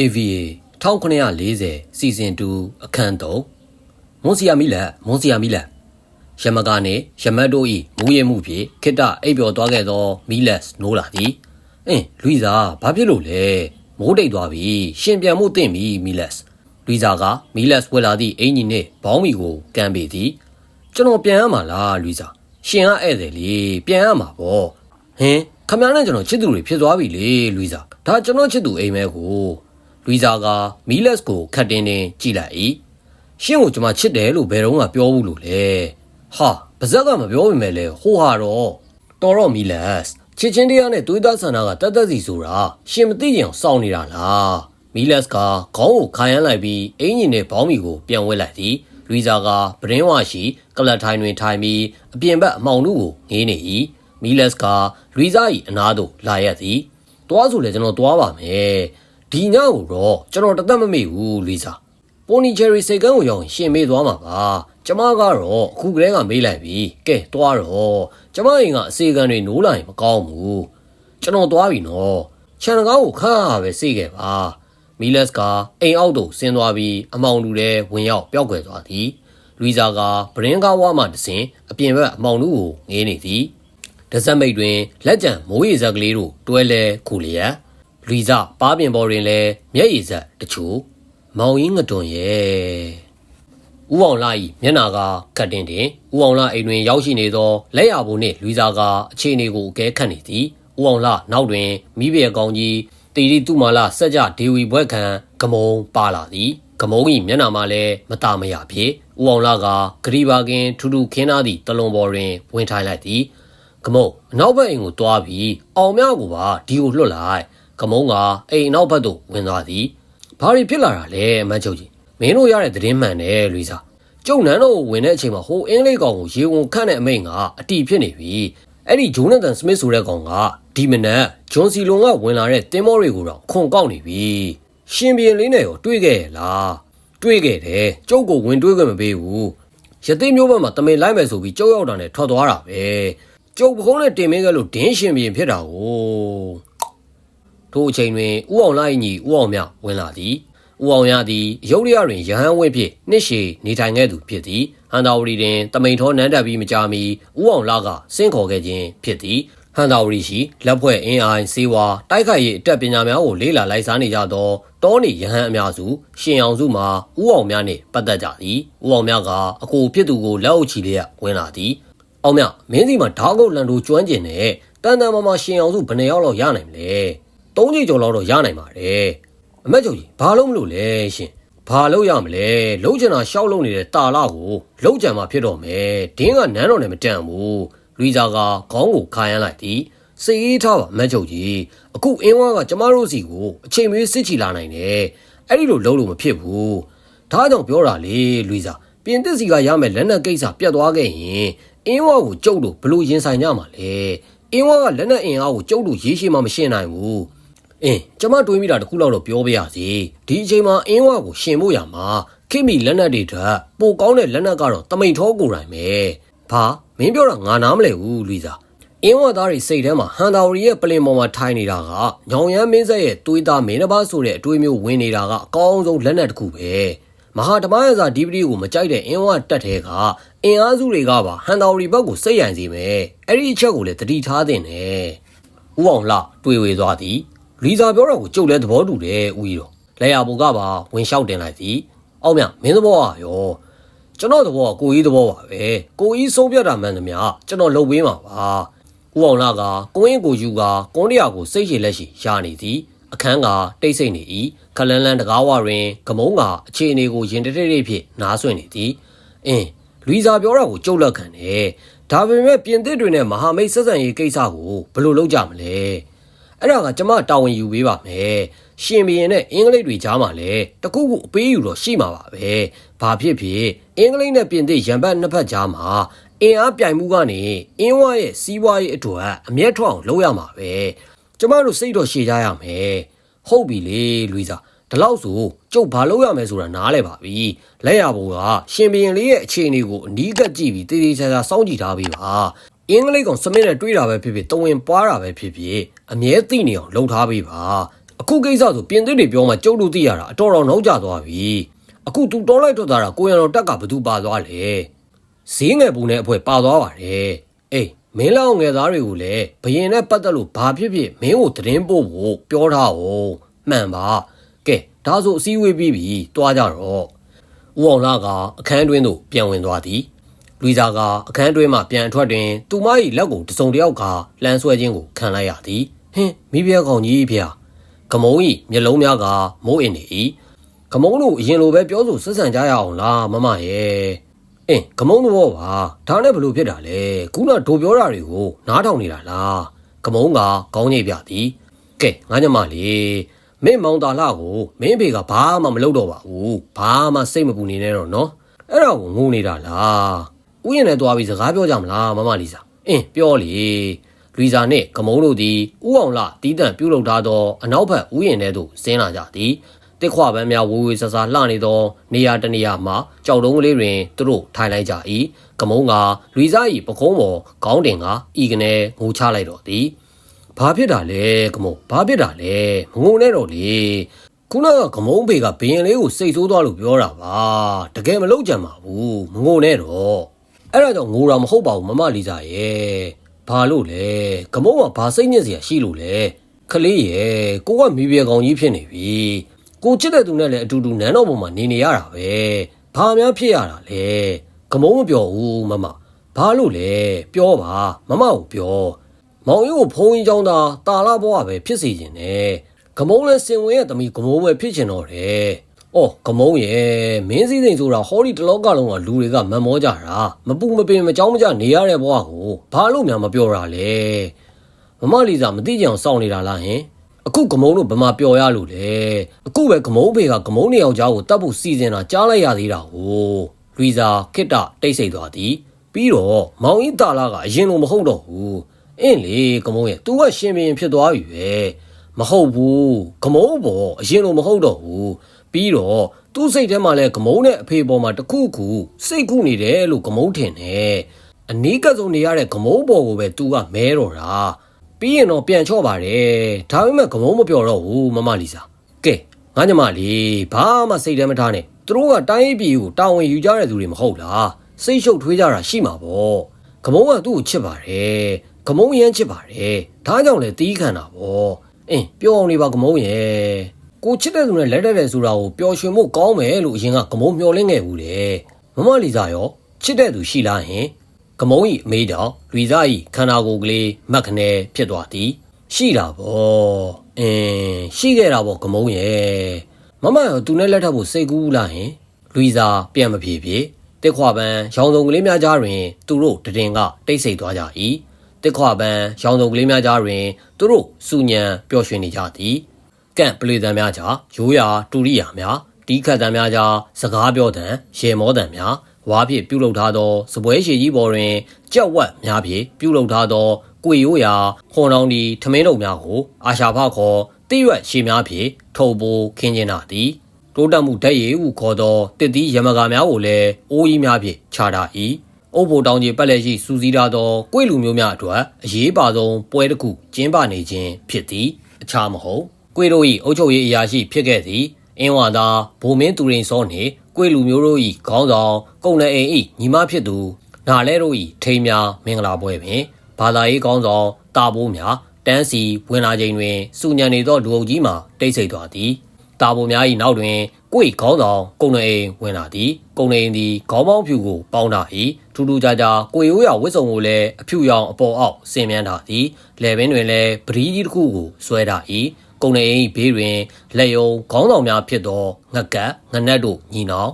AVA 1940စီဇန်2အခန်း3မွန်စီယာမီလက်မွန်စီယာမီလက်ရမကနေရမတ်တို့ဤမူရမှုဖြင့်ခိတ္တအိပ်ပျော်သွားခဲ့သောမီလက်နိုးလာသည်အင်းလူီဇာဘာဖြစ်လို့လဲမိုးတိတ်သွားပြီရှင်ပြန်မှုတင့်ပြီမီလက်လူီဇာကမီလက်ဝက်လာသည့်အင်ကြီးနှင့်ဘောင်းမီကိုကန်ပေသည်ကျွန်တော်ပြန်ရမှာလားလူီဇာရှင်ကဧည့်သည်လေပြန်ရမှာပေါ့ဟင်ခမရနဲ့ကျွန်တော်ချစ်သူတွေဖြစ်သွားပြီလေလူီဇာဒါကျွန်တော်ချစ်သူအိမ်မဲကို လူီဇာကမီလက်ကိုခတ်တင်းတင်းကြည့်လိုက်၏ရှင့်ကိုကျွန်မချစ်တယ်လို့ဘယ်တော့မှပြောဘူးလို့လေဟာပါဇက်ကမပြောပေမဲ့လေဟိုဟာတော့တော်တော့မီလက်ချစ်ချင်းတရားနဲ့သွေးသားဆန္ဒကတတ်တတ်စီဆိုတာရှင်မသိရင်အောင်စောင့်နေတာလားမီလက်ကခေါင်းကိုခါရမ်းလိုက်ပြီးအင်ဂျင်နဲ့ဘောင်းမီကိုပြန်ဝဲလိုက်သည်လူီဇာကပရင်းဝါရှိကလတ်ထိုင်တွင်ထိုင်ပြီးအပြင်ဘက်အမောင်တို့ကိုငေးနေ၏မီလက်ကလူီဇာ၏အနားသို့လာရသည်တွားဆိုလေကျွန်တော်တွားပါမယ် ဒီညကိုတော့ကျွန်တော်တသက်မမေ့ဘူးလူီဇာပိုနီချယ်ရီစိတ်ကန်းကိုရောက်ရင်ရှင်မေးသွားမှာပါကျမကတော့အခုကလေးကမေးလိုက်ပြီကဲတွားတော့ကျမအိမ်ကအစီကံတွေနိုးလာရင်မကောင်းဘူးကျွန်တော်တွားပြီနော်ခြံကားကိုခါပဲစေးခဲ့ပါမီလက်စ်ကအိမ်အောက်သို့ဆင်းသွားပြီးအမောင်လူထဲဝင်ရောက်ပျောက်ကွယ်သွားသည်လူီဇာကဗရင်ကားဝါမှတဆင်အပြင်ဘက်အမောင်လူကိုငေးနေသည်ဒဇက်မိတ်တွင်လက်ကျန်မိုးရေဇက်ကလေးတို့တွဲလဲခုလျက် လူီဇာပါးပြင်ပေါ်တွင်လဲမျက်ရည်ဇက်တချို့မောင်ရင်ငတွန်ရဲ့ဦးအောင်လာ၏မျက်နာကကတ်တင်တင်ဦးအောင်လာအိမ်တွင်ရောက်ရှိနေသောလက်ရဘိုးနှင့်လူီဇာကအခြေအနေကိုအကဲခတ်နေသည်ဦးအောင်လာနောက်တွင်မိဘရဲ့ကောင်းကြီးတီရီတုမာလာစက်ကြဒေဝီဘွဲ့ခံဂမုံပါလာသည်ဂမုံ၏မျက်နာမှာလည်းမตาမရဖြစ်ဦးအောင်လာကဂရီဘာကင်ထူထူခင်းသားသည့်တလွန်ပေါ်တွင်ဝင်ထိုင်လိုက်သည်ဂမုံအနောက်ဘက်အိမ်ကိုတွားပြီးအောင်မြကိုပါဒီကိုလွတ်လိုက် ဂမုံကအိမ်အနောက်ဘက်သို့ဝင်သွားသည်ဘာတွေဖြစ်လာတာလဲအမတ်ချုပ်ကြီးမင်းတို့ရတဲ့သတင်းမှန်တယ်လူစားကျုံနန်းတို့ဝင်တဲ့အချိန်မှာဟိုအင်းလေးကောင်ကိုရေဝင်ခန့်တဲ့အမိန့်ကအတီဖြစ်နေပြီအဲ့ဒီဂျိုနသန်စမစ်ဆိုတဲ့ကောင်ကဒီမနက်ဂျွန်စီလွန်ကဝင်လာတဲ့တင်မောတွေကိုတော့ခွန်ကောက်နေပြီရှင်ပြန်လေးနဲ့ရောတွေ့ခဲ့ရလားတွေ့ခဲ့တယ်ကျုပ်ကိုဝင်တွေ့ခွင့်မပေးဘူးရသိမျိုးဘက်မှာတမင်လိုက်မယ်ဆိုပြီးကျုပ်ရောက်တာနဲ့ထွက်သွားတာပဲကျုပ်ပကုံးနဲ့တင်မင်းကလို့ဒင်းရှင်ပြန်ဖြစ်တာကို ထိုအချိန်တွင်ဥအောင်လိုက်ညီဥအောင်မြဝင်လာသည်ဥအောင်ရသည်ရုပ်ရရတွင်ရဟန်းဝင်းဖြင့်နှစ်ရှည်နေထိုင်ခဲ့သူဖြစ်သည်ဟန်တာဝရီတွင်တမိန်ထောနန်းတက်ပြီးမကြာမီဥအောင်လာကစင့်ခေါ်ခဲ့ခြင်းဖြစ်သည်ဟန်တာဝရီရှိလက်ဖွဲ့အင်းအိုင်စေဝါတိုက်ခိုက်ရေးအတက်ပညာများကိုလေ့လာလိုက်စားနေကြသောတောနေရဟန်းအများစုရှင်အောင်စုမှဥအောင်များနှင့်ပတ်သက်ကြသည်ဥအောင်များကအကိုဖြစ်သူကိုလက်အုပ်ချီလျက်ဝင်လာသည်အောင်မြမင်းစီမှာဓာတ်ကုတ်လန်တို့ကျွမ်းကျင်တဲ့တန်တန်မမရှင်အောင်စုဘယ်နှယောက်လောက်ရနိုင်မလဲ သုံးကြိမ်ကျော်လောက်တော့ရနိုင်ပါတယ်အမက်ချုပ်ကြီးဘာလို့မလို့လဲရှင်ဘာလို့ရမလဲလုံးချင်တာရှောက်လုံးနေတဲ့တာလာကိုလုံးကြံမှာဖြစ်တော့မယ်ဒင်းကနန်းတော်နဲ့မတန်ဘူးလူဇာကခေါင်းကိုခါရမ်းလိုက်သည်စေးထားပါအမက်ချုပ်ကြီးအခုအင်းဝါကကျမတို့စီကိုအချိန်မွေးစစ်ချီလာနိုင်တယ်အဲ့ဒီလိုလုံးလို့မဖြစ်ဘူးဒါကြောင့်ပြောတာလေလူဇာပြင်သစ်စီကရမယ်လက်နက်ကိစ္စပြတ်သွားခဲ့ရင်အင်းဝါကိုကျုပ်တို့ဘလို့ရင်ဆိုင်ကြမှာလဲအင်းဝါကလက်နက်အင်အားကိုကျုပ်တို့ရေးရှိမှမရှင်းနိုင်ဘူး အင်းကျမတွေးမိတာတခုလောက်တော့ပြောပြရစီဒီအချိန်မှာအင်းဝါကိုရှင်ဖို့ရမှာခိမိလက်နက်တွေထက်ပိုကောင်းတဲ့လက်နက်ကတော့တမိန်ထောကိုယ်တိုင်ပဲဘာမင်းပြောတာငါနားမလဲဘူးလူစားအင်းဝါသားတွေစိတ်ထဲမှာဟန်တာဝရီရဲ့ပလင်ပေါ်မှာထိုင်နေတာကညောင်ရမ်းမင်းဆက်ရဲ့တွေးသားမင်းတစ်ပါးဆိုတဲ့အတွေးမျိုးဝင်နေတာကအကောင်းဆုံးလက်နက်တစ်ခုပဲမဟာဓမ္မရစာဒီပတီကိုမကြိုက်တဲ့အင်းဝါတက်တဲ့ကအင်အားစုတွေကပါဟန်တာဝရီဘက်ကိုစိတ်ရန်စေမယ်အဲ့ဒီအချက်ကိုလည်းတတိထားတင်တယ်ဥအောင်လှတွေးဝေသွားသည် လီဇာပြောတာကိုကြုတ်လဲသဘောတူတယ်ဦးကြီးတော့လက်ရဘူကပါဝင်လျှောက်တင်လိုက်သည်အောက်မြမင်းသဘောอ่ะရောကျွန်တော်သဘောကကိုကြီးသဘောပါပဲကိုကြီးဆုံးဖြတ်တာမှန်သမျှကျွန်တော်လုပ်ပေးမှာပါဦးအောင်လာကကိုင်းကိုယူကကွန်တရာကိုစိတ်ရှည်လက်ရှိရနေသည်အခန်းကတိတ်ဆိတ်နေ၏ခလန်းလန်းတကားဝတွင်ဂမုံကအခြေအနေကိုရင်တတိတိဖြစ်နားဆွင့်နေသည်အင်းလူဇာပြောတာကိုကြုတ်လက်ခံတယ်ဒါပေမဲ့ပြင်သစ်တွေနဲ့မဟာမိတ်ဆက်ဆံရေးကိစ္စကိုဘယ်လိုလုပ်ကြမလဲ အဲ့ဒါကကျမတာဝန်ယူပေးပါမယ်ရှင်ဘီရင်နဲ့အင်္ဂလိပ်တွေကြားမှာလည်းတခုခုအပေးယူတော့ရှိမှာပါပဲဘာဖြစ်ဖြစ်အင်္ဂလိပ်နဲ့ပြင်သစ်ရန်ဘတ်နှစ်ဖက်ကြားမှာအင်အားပြိုင်မှုကနေအင်းဝါရဲ့စီးပွားရေးအတွက်အမျက်ထွက်အောင်လုပ်ရမှာပဲကျမတို့စိတ်တော့ရှည်ကြရမယ်ဟုတ်ပြီလေလူစာဒီလောက်ဆိုကျုပ်ဘာလုပ်ရမလဲဆိုတာနားလဲပါပြီလက်ရဘိုးကရှင်ဘီရင်လေးရဲ့အခြေအနေကိုအနီးကပ်ကြည့်ပြီးတည်တည်ချာချာစောင့်ကြည့်ထားပေးပါအင်္ဂလိပ်ကောင်စမစ်နဲ့တွေးတာပဲဖြစ်ဖြစ်တဝင်ပွားတာပဲဖြစ်ဖြစ် အမြဲသိနေအောင်လုပ်ထားပေးပါအခုကိစ္စဆိုပြင်သစ်တွေပြောမှကျုပ်တို့သိရတာအတော်တော်နောက်ကျသွားပြီအခုသူတော်လိုက်ထွက်သွားတာကိုရံတော်တက်ကဘသူပါသွားလဲဈေးငယ်ပုံနဲ့အဖွဲပါသွားပါတယ်အေးမင်းလောင်ငယ်သားတွေကိုလည်းဘယင်နဲ့ပတ်သက်လို့ဘာဖြစ်ဖြစ်မင်းကိုသတင်းပို့ဖို့ပြောထားအောင်မှန်ပါကဲဒါဆိုအစည်းအဝေးပြီးပြီတွားကြတော့ဦးအောင်လာကအခန်းတွင်းသို့ပြန်ဝင်သွားသည်လူစာကအခန်းတွင်းမှပြန်အထွက်တွင်သူမ၏လက်ကိုတစုံတစ်ယောက်ကလှမ်းဆွဲခြင်းကိုခံလိုက်ရသည် ဟင်းမိဖုရားကောင်ကြီးဖေဟာကမုံဤမျက်လုံးများကမိုးအင်းနေ၏ကမုံတို့အရင်လိုပဲပြောဆိုဆက်ဆံကြရအောင်လားမမရဲ့အင်းကမုံတို့ပါဒါနဲ့ဘလို့ဖြစ်တာလဲခုနဒိုပြောတာတွေကိုနားထောင်နေတာလားကမုံကခေါင်းညိတ်ပြသည်ကဲငါညမလေးမင်းမောင်တာလှကိုမင်းဖေကဘာမှမလုပ်တော့ပါဘူးဘာမှစိတ်မပူနေနဲ့တော့နော်အဲ့ဒါကိုငိုနေတာလားဥယျာဉ်နဲ့တွားပြီးစကားပြောကြမလားမမလီစာအင်းပြောလေ လူစာနှင့်ကမုံတို့သည်ဥအောင်လတီးတန့်ပြုတ်လုထားသောအနောက်ဘက်ဥယျာဉ်ထဲသို့ဆင်းလာကြသည်တစ်ခွပန်းများဝေဝေဆဆလှနေသောနေရာတစ်နေရာမှာကြောက်တုံးကလေးတွင်သူတို့ထိုင်လိုက်ကြ၏ကမုံကလူစာ၏ပကုံးပေါ်ခေါင်းတင်ကဤကနေငိုချလိုက်တော့သည်ဘာဖြစ်တာလဲကမုံဘာဖြစ်တာလဲမငုံနဲ့တော့လေခုနကကမုံဖေကဘရင်လေးကိုစိတ်ဆိုးသွားလို့ပြောတာပါတကယ်မလုပ်ကြံပါဘူးမငုံနဲ့တော့အဲ့ဒါကြောင့်ငိုတာမဟုတ်ပါဘူးမမလီစာရဲ့ ဘာလို့လဲကမုံကဘာစိတ်ညစ်စရာရှိလို့လဲခလေးရဲ့ကိုကမိပြေကောင်ကြီးဖြစ်နေပြီကိုချစ်တဲ့သူနဲ့လည်းအတူတူနန်းတော်ပေါ်မှာနေနေရတာပဲဘာများဖြစ်ရတာလဲကမုံမပြောဘူးမမဘာလို့လဲပြောပါမမကိုပြောမောင်ရို့ဖုံးကြီးကြောင်းသာတာလာဘွားပဲဖြစ်စီခြင်းနဲ့ကမုံလဲစင်ဝင်ရဲ့သမီးကမုံပဲဖြစ်ချင်တော့တယ် အော်ကမုံရဲ့မင်းစည်းစိမ်ဆိုတာဟောဒီတလောကလုံးကလူတွေကမန်မောကြတာမပူမပင်မကြောင်းမကြနေရတဲ့ဘွားကိုဘာလို့များမပြောတာလဲ။မမလီစာမသိကြအောင်စောင့်နေတာလားဟင်။အခုကမုံတို့ဘယ်မှာပျော်ရလို့လဲ။အခုပဲကမုံဖေကကမုံနေအောင်ကြားကိုတတ်ဖို့စီစဉ်တာကြားလိုက်ရသေးတာကို။လူစာခစ်တတိတ်ဆိတ်သွားသည်။ပြီးတော့မောင်ကြီးတာလာကအရင်လိုမဟုတ်တော့ဘူး။အင်းလေကမုံရဲ့ तू ကရှင်ဘင်ဖြစ်သွားပြီပဲ။မဟုတ်ဘူးကမုံပေါ်အရင်လိုမဟုတ်တော့ဘူး ပြီးတော့သူ့စိတ်ထဲမှာလဲကမုံနဲ့အဖေပေါ်မှာတခုခုစိတ်ကူးနေတယ်လို့ကမုံထင်တယ်အနီးကဆုံးနေရတဲ့ကမုံပေါ်ကိုပဲ तू ကမဲတော့တာပြီးရင်တော့ပြန်ချော့ပါတယ်ဒါပေမဲ့ကမုံမပြောတော့ဘူးမမလီစာကဲငါညမလေးဘာမှစိတ်ထဲမထားနဲ့သူတို့ကတိုင်းရေးပြည်ကိုတာဝန်ယူကြတဲ့သူတွေမဟုတ်လားစိတ်ရှုပ်ထွေးကြတာရှိမှာပေါ့ကမုံကသူ့ကိုချစ်ပါတယ်ကမုံရမ်းချစ်ပါတယ်ဒါကြောင့်လဲတီးခံတာပေါ့အင်းပြောအောင်နေပါကမုံရဲ့ ကိုချစ်တဲ့သူနဲ့လက်တက်တယ်ဆိုတာကိုပျော်ရွှင်ဖို့ကောင်းမယ်လို့အရင်ကကမုံမျှော်လင့်ခဲ့ဘူးတယ်မမလီစာရောချစ်တဲ့သူရှိလားဟင်ကမုံဤအမေတော်လူစားဤခန္ဓာကိုယ်ကလေးမက်ခနဲဖြစ်သွားသည်ရှိတာပေါ့အင်းရှိခဲ့တာပေါ့ကမုံရဲ့မမရောသူနဲ့လက်ထပ်ဖို့စိတ်ကူးလားဟင်လူစားပြန်မပြေပြေတက်ခွာပန်းရောင်စုံကလေးများကြားတွင် သူတို့တည်င်ကတိတ်ဆိတ်သွားကြ၏တစ်ခွာပန်းရောင်စုံကလေးများကြားတွင် သူတို့စူညံပျော်ရွှင်နေကြသည် ကန့်ပလေတံများကြားရိုးရာတူရိယာများတီးခတ်တံများကြားစကားပြောတံရေမောတံများဝါဖြင့်ပြုလုပ်ထားသောစပွဲရှည်ကြီးပေါ်တွင်ကြောက်ဝက်များဖြင့်ပြုလုပ်ထားသောကိုရိုးရာဟွန်တော်ဒီထမင်းတို့များကိုအာရှာဖခေါ်တိရွက်ရှည်များဖြင့်ထုပ်ပိုးခင်းကျင်းတာသည်တိုးတက်မှုဓာတ်ရည်ဟုခေါ်သောတစ်သီးရမကာများကိုလည်းအိုးကြီးများဖြင့်ခြာတာ၏အုပ်ဖို့တောင်ကြီးပတ်လက်ရှိစူးစီးထားသောကွေလူမျိုးများအတွက်အရေးပါဆုံးပွဲတစ်ခုကျင်းပနေခြင်းဖြစ်သည်အခြားမဟုတ် ကွေတို့၏အုပ်ချုပ်ရေးအရာရှိဖြစ်ခဲ့သည်အင်းဝါသာဗိုလ်မင်းသူရင်စောနှင့်ကွေလူမျိုးတို့၏ခေါင်းဆောင်ကုံလည်းအိမ်၏ညီမဖြစ်သူနာလဲတို့၏ထိမ်းများမင်္ဂလာပွဲတွင်ဘာသာရေးခေါင်းဆောင်တာဘိုးများတန်းစီဝင်လာချိန်တွင်စုညံနေသောလူအုပ်ကြီးမှတိတ်ဆိတ်သွားသည်တာဘိုများ၏နောက်တွင်ကိုယ်ခေါင်းဆောင်ကုံနေအိမ်ဝင်လာသည်ကုံနေအိမ်သည်ခေါင်းပေါင်းဖြူကိုပေါင်းတာ၏ထူးထူးခြားခြားကိုရိုးရဝစ်စုံကိုလည်းအဖြူရောင်အပေါ်အောက်ဆင်မြန်းတာသည်လယ်ပင်တွင်လည်းပရီးကြီးတစ်ခုကိုဆွဲတာ၏ ကုံနေအိမ်ဘေးတွင်လက်ယုံခေါင်းဆောင်များဖြစ်သောငကတ်ငနက်တို့ညီနောင်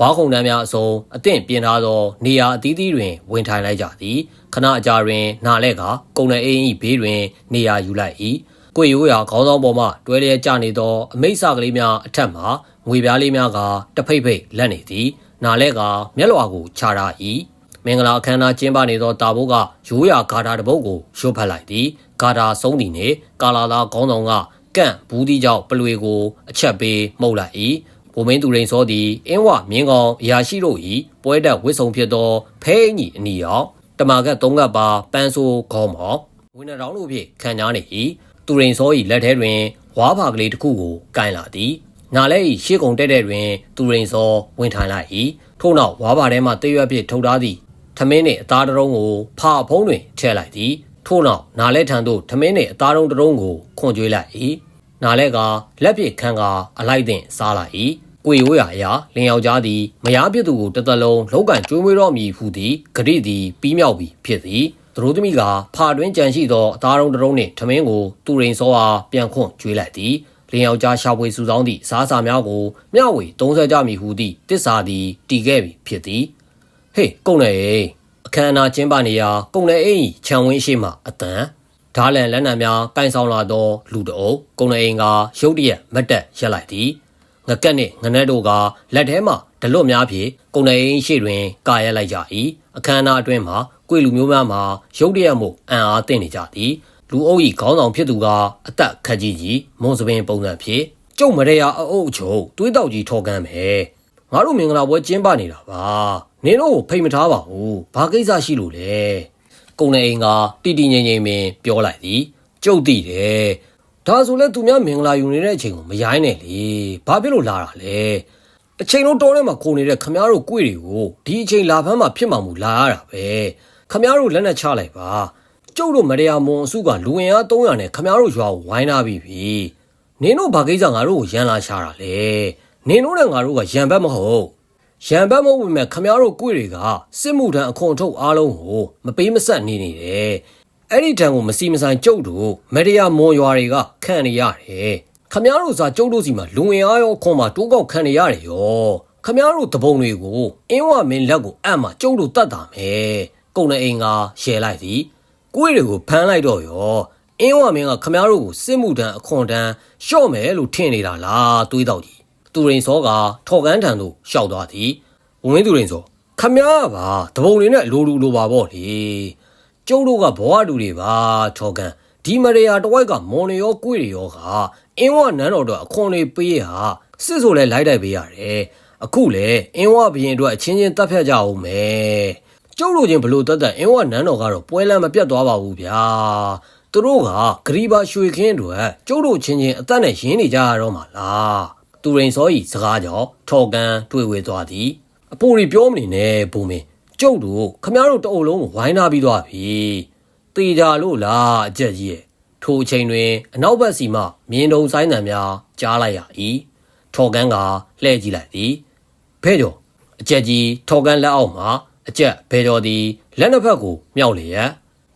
ဝါခုံတန်းများအစုံအသင့်ပြင်ထားသော နေရာအသီးသီးတွင်ဝင်ထိုင်လိုက်ကြသည်ခဏအကြာတွင်နားလဲကကုံနေအိမ်၏ဘေးတွင် နေရာယူလိုက်၏ကိုရိုးရာခေါင်းဆောင်ပေါ်မှတွဲလျက်ကျနေသောအမိတ်ဆကလေးများအထက်မှငွေပြားလေးများကတဖိတ်ဖိတ်လက်နေသည်နာလဲကမျက်လွှာကိုခြားထား၏မင်္ဂလာအခမ်းအနားကျင်းပနေသောတာဘိုးကရိုးရာဂါတာတစ်ပုဒ်ကိုရွတ်ဖတ်လိုက်သည်ဂါတာဆုံးသည်နှင့်ကာလာလာခေါင်းဆောင်က ကန့်ဘူးဒီကြောင့်ပလွေကို အချက်ပေးမှုတ်လိုက်၏ဘိုမင်းသူရင်စောသည်အင်းဝမြင်းကောင်အရာရှိတို့၏ပွဲတက်ဝစ်ဆုံဖြစ်သောဖဲအညီအနီရောက်တမာကတ်သုံးကပ်ပါပန်းဆိုးခေါင်းမောင်ဝင်းတော်တို့ဖြင့်ခံကြားနေ၏သူရင်စော၏လက်ထဲတွင်ဝါးပါကလေးတစ်ခုကိုကင်လာသည်နာလဲ၏ရှေ့ကုံတက်တဲ့တွင် သူရိန်စောဝင်ထိုင်လိုက်၏ထို့နောက်ဝါးပါထဲမှတေးရွက်ဖြင့်ထုတ်ထားသည့်ထမင်းနှင့်အသားတစ်လုံးကိုဖာဖုံးတွင်ထည့်လိုက်သည် ထို့နောက်နာလဲထံသို့ထမင်းနှင့်အသားတုံးတစ်လုံးကိုခွန်ကျွေးလိုက်၏နာလဲကလက်ဖြင့်ခံကာအလိုက်တင်စားလိုက်၏ကိုရိုးရာအရာလင်ယောက်ျားသည်မယားပြစ်သူကိုတစ်သက်လုံးလောက်ကန်ကျွေးမွေးတော်မူဟုသည်ဂရိသည်ပြီးမြောက်ပြီးဖြစ်သည်သူတို့သမီးကဖာတွင်ကြံရှိသောအသားတုံးတစ်လုံးနှင့်ထမင်းကိုသူရိန်စောအားပြန်ခွန်ကျွေးလိုက်သည်လင်ယောက်ျားရှာဖွေစုဆောင်းသည့်စားစာများကိုမျှဝေသုံးဆက်ကြမည်ဟုသည့်တစ္ဆာသည်တည်ခဲ့ပြီဖြစ်သည်ဟေးကုန်လေ အခမ်းအနားကျင်းပနေရာကုန်လေအိမ်ခြံဝင်းရှိမှအတန်ဓာလန်လက်နံများကင်ဆောင်လာသောလူတအုပ်ကုန်လေအိမ်ကရုတ်တရက်မတ်တက်ရက်လိုက်သည်ငကက်နှင့်ငနက်တို့ကလက်ထဲမှဒလွတ်များဖြင့်ကုန်လေအိမ်ရှိတွင်ကာရက်လိုက်ကြ၏အခမ်းအနားအတွင်းမှာကွေလူမျိုးများမှာရုတ်တရက်မှုအံ့အားသင့်နေကြသည်လူအုပ်၏ခေါင်းဆောင်ဖြစ်သူကအသက်ခက်ကြီးကြီးမွန်စပင်ပုံစံဖြင့်ကျုပ်မရေယာအအုပ်အချုပ်တွေးတောက်ကြီးထောကမ်းမယ်ငါတို့မင်္ဂလာပွဲကျင်းပနေတာပါ နင်တို့ကိုဖိတ်မထားပါဘူးဘာကိစ္စရှိလို့လဲကုံနေအိမ်ကတီတီငိမ့်ငိမ့်ပင်ပြောလိုက်သည်ကျုပ်သိတယ်ဒါဆိုလဲသူများမင်္ဂလာယူနေတဲ့အချိန်ကိုမရိုင်းနဲ့လေဘာဖြစ်လို့လာတာလဲတစ်ချိန်လုံးတောထဲမှာခိုနေတဲ့ခမားတို့ကိုွေတွေကိုဒီအချိန်လာဖမ်းမှဖြစ်မှမူလာရတာပဲခမားတို့လက်နဲ့ချလိုက်ပါကျုပ်တို့မရယာမွန်အစုကလူဝင်အား300နဲ့ခမားတို့ရွာကိုဝိုင်းထားပြီးပြီနင်တို့ဘာကိစ္စငါတို့ကိုရန်လာရှာတာလဲနင်တို့နဲ့ငါတို့ကရန်ဘက်မဟုတ် ရန်ဘက်မဟုတ်ဝင်မဲ့ခမားတို့ကိုွေတွေကစစ်မှုထမ်းအခွန်ထုတ်အားလုံးကိုမပေးမဆက်နေနေတယ်အဲ့ဒီတံကိုမစီမဆိုင်ကျုပ်တို့မရယာမွန်ရွာတွေကခံနေရတယ်ခမားတို့စာကျုပ်တို့စီမှာလူဝင်အားရောခွန်မှာတိုးကောက်ခံနေရတယ်ရောခမားတို့တပုံတွေကိုအင်းဝမင်းလက်ကိုအံ့မှာကျုပ်တို့တတ်တာမယ်ကုံနေအိမ်ကရှယ်လိုက်သည်ကိုယ့်တွေကိုဖမ်းလိုက်တော့ရောအင်းဝမင်းကခမားတို့ကိုစစ်မှုထမ်းအခွန်ထမ်းရှော့မယ်လို့ထင်နေတာလားတွေးတော့ကြီး သူရင်စောကထော်ကန်းထံသို့ရှောက်သွားသည်ဝင်းသူရင်စောခမားကပါတပုံတွေနဲ့လိုလူလိုပါပေါ့လေကျုပ်တို့ကဘဝတူတွေပါထော်ကန်းဒီမရေယာတဝိုက်ကမွန်နေရောကိုယ့်တွေရောကအင်းဝနန်းတော်တော့အခွန်တွေပေးရဟာစစ်ဆိုလဲလိုက်တိုက်ပေးရတယ်အခုလေအင်းဝဘရင်အတွက်အချင်းချင်းတက်ဖြတ်ကြအောင်မယ်ကျုပ်တို့ချင်းဘလို့တက်တက်အင်းဝနန်းတော်ကတော့ပွဲလမ်းမပြတ်သွားပါဘူးဗျာသူတို့ကဂရီဘာရွှေခင်းတို့ကျုပ်တို့ချင်းချင်းအသက်နဲ့ရင်းနေကြရတော့မှလား သူရင်စောဤစကားကြောင့်ထော်ကန်တွေ့ဝေသွားသည်အပိုရီပြောမနေနဲ့ဘုံမင်းကျုပ်တို့ခမရတို့တအုပ်လုံးကိုဝိုင်းထားပြီးသွားပြီတေကြလို့လားအကြက်ကြီးရဲ့ထိုအချိန်တွင်အနောက်ဘက်စီမှမြင်းတုံဆိုင်တံများကြားလိုက်ရ၏ထော်ကန်ကလှည့်ကြည့်လိုက်သည်ဖဲကျော်အကြက်ကြီးထော်ကန်လက်အောက်မှအကြက်ဘဲကျော်သည်လက်နှစ်ဖက်ကိုမြောက်လျက်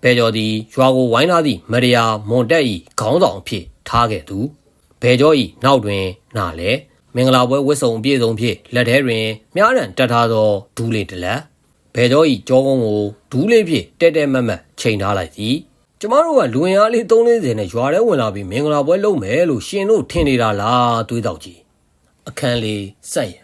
ဘဲကျော်သည်ရွာကိုဝိုင်းထားသည့်မရယာမွန်တက်၏ခေါင်းဆောင်အဖြစ်ထားခဲ့သူ ဘဲကျော်၏နောက်တွင်နာလေမင်္ဂလာပွဲဝတ်စုံအပြည့်စုံဖြင့်လက်ထဲတွင်မြားရန်တက်ထားသောဒူးလေးတစ်လက်ဘဲကျော်၏ကြောကုန်းကိုဒူးလေးဖြင့်တဲတဲမတ်မတ်ချိန်ထားလိုက်သည်ကျမတို့ကလူဝင်အားလေး340နဲ့ရွာထဲဝင်လာပြီးမင်္ဂလာပွဲလုပ်မယ်လို့ရှင်တို့ထင်နေတာလားတွေးတော့ကြည့်အခန်းလေးစက်ရ